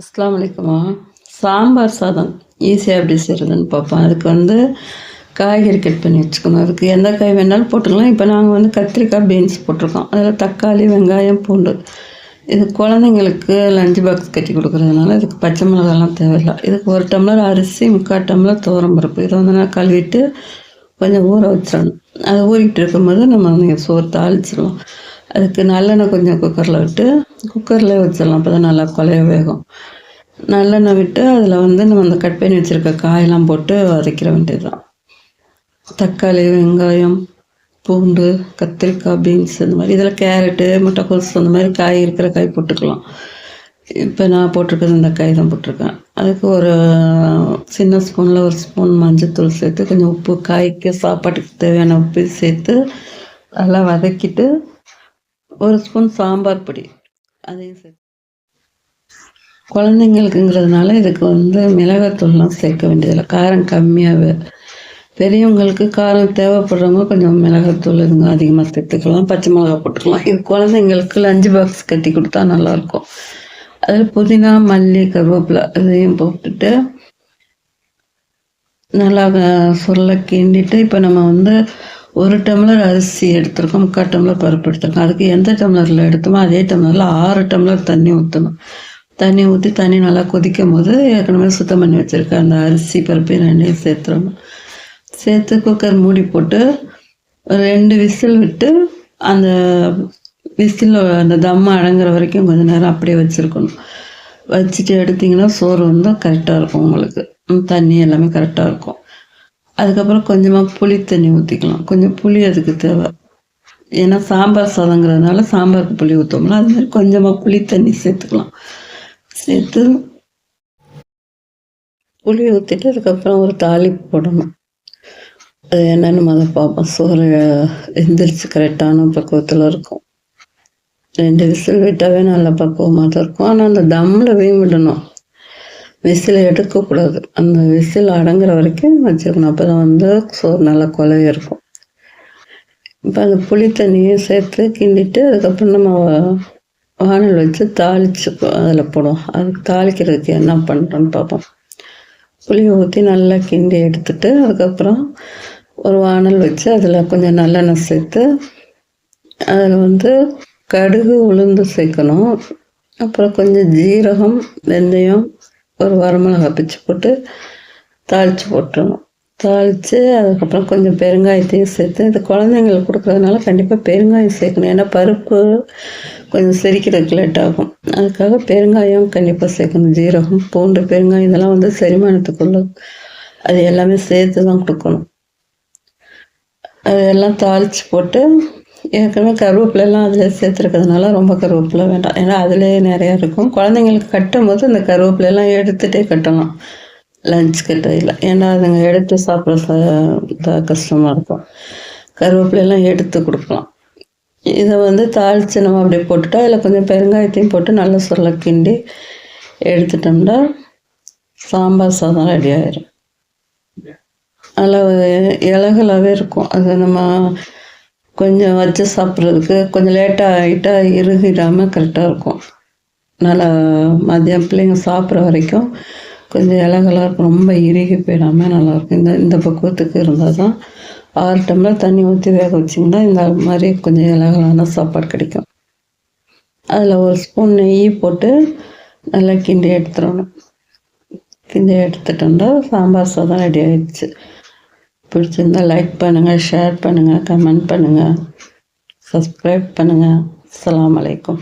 அஸ்லாம் வலைக்குமா. சாம்பார் சாதம். ஈஸியாக எப்படி செய்கிறதுன்னு பார்ப்போம். அதுக்கு வந்து காய்கறி கட் பண்ணி வச்சுக்கணும். அதுக்கு எந்த காய் வேணாலும் போட்டுக்கலாம். இப்போ நாங்கள் வந்து கத்திரிக்காய் பீன்ஸ் போட்டிருக்கோம். அதில் தக்காளி வெங்காயம் பூண்டு. இது குழந்தைங்களுக்கு லஞ்ச் பாக்ஸ் கட்டி கொடுக்குறதுனால இதுக்கு பச்சை மிளகாலாம் தேவையில்லை. இதுக்கு ஒரு டம்ளர் அரிசி முக்கால் டம்ளர் துவரம் பருப்பு. இதை வந்து நான் கழுவிட்டு கொஞ்சம் ஊற வச்சிடணும். அதை ஊறிக்கிட்டு இருக்கும்போது நம்ம சோறு தாளிச்சிடலாம். அதுக்கு நல்லெண்ணெய் கொஞ்சம் குக்கரில் விட்டு குக்கரில் வச்சிடலாம். அப்போ தான் நல்லா குழைய வேகும். நல்லெண்ணெய் விட்டு அதில் வந்து நம்ம அந்த கட் பண்ணி வச்சுருக்க காயெல்லாம் போட்டு வதக்கிற வேண்டியது தான் தக்காளி வெங்காயம் பூண்டு கத்திரிக்காய் பீன்ஸ் இந்த மாதிரி இதில் கேரட்டு முட்டைக்கோஸ் அந்த மாதிரி காய் இருக்கிற காய் போட்டுக்கலாம். இப்போ நான் போட்டிருக்கிறது இந்த காய் தான் போட்டிருக்கேன். அதுக்கு ஒரு சின்ன ஸ்பூனில் ஒரு ஸ்பூன் மஞ்சத்தூள் சேர்த்து கொஞ்சம் உப்பு காய்க்கு சாப்பாட்டுக்கு தேவையான உப்பு சேர்த்து நல்லா வதக்கிட்டு ஒரு ஸ்பூன் சாம்பார் பொடி. அதையும் சேர்த்து. குழந்தைங்களுக்குங்கிறதுனால இதுக்கு வந்து மிளகாத்தூள்லாம் சேர்க்க வேண்டியதில்லை. காரம் கம்மியாகவே பெரியவங்களுக்கு காரம் தேவைப்படுறவங்க கொஞ்சம் மிளகாத்தூள் இதுங்க அதிகமாக சேர்த்துக்கலாம். பச்சை மிளகா போட்டுக்கலாம். இது குழந்தைங்களுக்கு லஞ்சு பாக்ஸ் கட்டி கொடுத்தா நல்லாயிருக்கும். அதில் புதினா மல்லி கருவேப்பிலை இதையும் போட்டுட்டு நல்லா சுருளை கிண்டிட்டு இப்போ நம்ம வந்து ஒரு டம்ளர் அரிசி எடுத்திருக்கோம் முக்கால் டம்ளர் பருப்பு எடுத்திருக்கோம். அதுக்கு எந்த டம்ளரில் எடுத்தோமோ அதே டம்ளரில் ஆறு டம்ளர் தண்ணி ஊற்றணும் தண்ணி ஊற்றி தண்ணி நல்லா கொதிக்கும் போது ஏற்கனவே சுத்தம் பண்ணி வச்சுருக்கேன் அந்த அரிசி பருப்பு ரெண்டையும் சேர்த்துடணும். சேர்த்து குக்கர் மூடி போட்டு ரெண்டு விசில் விட்டு அந்த விசில் அந்த தம் அடங்குற வரைக்கும் கொஞ்சம் நேரம் அப்படியே வச்சுருக்கணும். வச்சுட்டு எடுத்திங்கன்னா சோறு வந்து கரெக்டாக இருக்கும் உங்களுக்கு. தண்ணி எல்லாமே கரெக்டாக இருக்கும். அதுக்கப்புறம் கொஞ்சமாக புளி தண்ணி ஊற்றிக்கலாம் கொஞ்சம் புளி அதுக்கு தேவை. ஏன்னா சாம்பார் சாதங்கிறதுனால சாம்பாருக்கு புளி ஊற்றோம்னா அது மாதிரி கொஞ்சமாக புளி தண்ணி சேர்த்துக்கலாம். சேர்த்து புளி ஊற்றிட்டு அதுக்கப்புறம் ஒரு தாளிப்பு போடணும். அது என்னென்னு அதை பார்ப்போம். சோறு எந்திரிச்சு கரெக்டான பக்குவத்தில் இருக்கும். ரெண்டு விசில் விட்டாவே நல்ல பக்குவமாக தான் இருக்கும். ஆனால் அந்த தம்மில் வேக விடணும். விசில் எடுக்கக்கூடாது. அந்த விசில் அடங்குற வரைக்கும் வச்சுக்கணும். அப்போ தான் வந்து சோறு நல்லா குலைய இருக்கும். இப்போ அந்த புளி தண்ணியை சேர்த்து கிண்டிட்டு அதுக்கப்புறம் நம்ம வானல் வச்சு தாளிச்சு அதில் போடுவோம். அதுக்கு தாளிக்கிறதுக்கு என்ன பண்ணுறோன்னு பார்ப்போம் புளியை ஊற்றி நல்லா கிண்டி எடுத்துட்டு அதுக்கப்புறம் ஒரு வானல் வச்சு அதில் கொஞ்சம் நல்லெண்ணெய் சேர்த்து அதில் வந்து கடுகு உளுந்து சேர்க்கணும். அப்புறம் கொஞ்சம் ஜீரகம் வெந்தயம் ஒரு வரமிளகா பிச்சு போட்டு தாளித்து போட்டுருணும் தாளித்து அதுக்கப்புறம் கொஞ்சம் பெருங்காயத்தையும் சேர்த்து இது குழந்தைங்களுக்கு கொடுக்குறதுனால கண்டிப்பாக பெருங்காயம் சேர்க்கணும். ஏன்னா பருப்பு கொஞ்சம் செரிக்கிறதுக்கு லேட் ஆகும். அதுக்காக பெருங்காயம் கண்டிப்பாக சேர்க்கணும். ஜீரகம் பூண்டு பெருங்காயம் இதெல்லாம் வந்து செரிமானத்துக்குள்ள அது எல்லாமே சேர்த்து தான் கொடுக்கணும். அதெல்லாம் தாளித்து போட்டு ஏற்கனவே கருவேப்பிலெல்லாம் அதில் சேர்த்துருக்கிறதுனால ரொம்ப கருவேப்பிலை வேண்டாம். ஏன்னா அதிலே நிறையா இருக்கும். குழந்தைங்களுக்கு கட்டும் போது இந்த கருவேப்பிலெல்லாம் எடுத்துகிட்டே கட்டலாம். லஞ்ச் கட்டையில் ஏன்னா அதுங்க எடுத்து சாப்பிட்ற கஷ்டமாக இருக்கும். கருவேப்பிலையெல்லாம் எடுத்து கொடுக்கலாம். இதை வந்து தாளித்து நம்ம அப்படியே போட்டுட்டா அதில் கொஞ்சம் பெருங்காயத்தையும் போட்டு நல்லா சொல்ல கிண்டி எடுத்துட்டோம்னா சாம்பார் சாதம் ரெடி ஆயிடும் நல்லா இலகலாகவே இருக்கும். அது நம்ம கொஞ்சம் வச்சு சாப்பிட்றதுக்கு கொஞ்சம் லேட்டாக ஆகிட்டால் இறுகிடாமல் கரெக்டாக இருக்கும். நல்லா மதியம் பிள்ளைங்க சாப்பிட்ற வரைக்கும் கொஞ்சம் இலகலாக இருக்கும். ரொம்ப இறுகி போயிடாமல் நல்லாயிருக்கும் இந்த இந்த பக்குவத்துக்கு இருந்தால் தான் ஆறு டம்ளர் தண்ணி ஊற்றி வேக வச்சிங்கன்னா இந்த மாதிரி கொஞ்சம் இலகலான சாப்பாடு கிடைக்கும். அதில் ஒரு ஸ்பூன் நெய் போட்டு நல்லா கிண்டி எடுத்துடணும். கிண்டி எடுத்துட்டோம்னா சாம்பார் சாதம் ரெடி ஆகிடுச்சு பிடிச்சிருந்தால் லைக் பண்ணுங்கள் ஷேர் பண்ணுங்கள் கமெண்ட் பண்ணுங்கள் சப்ஸ்கிரைப் பண்ணுங்கள் அலாம் வலைக்கம்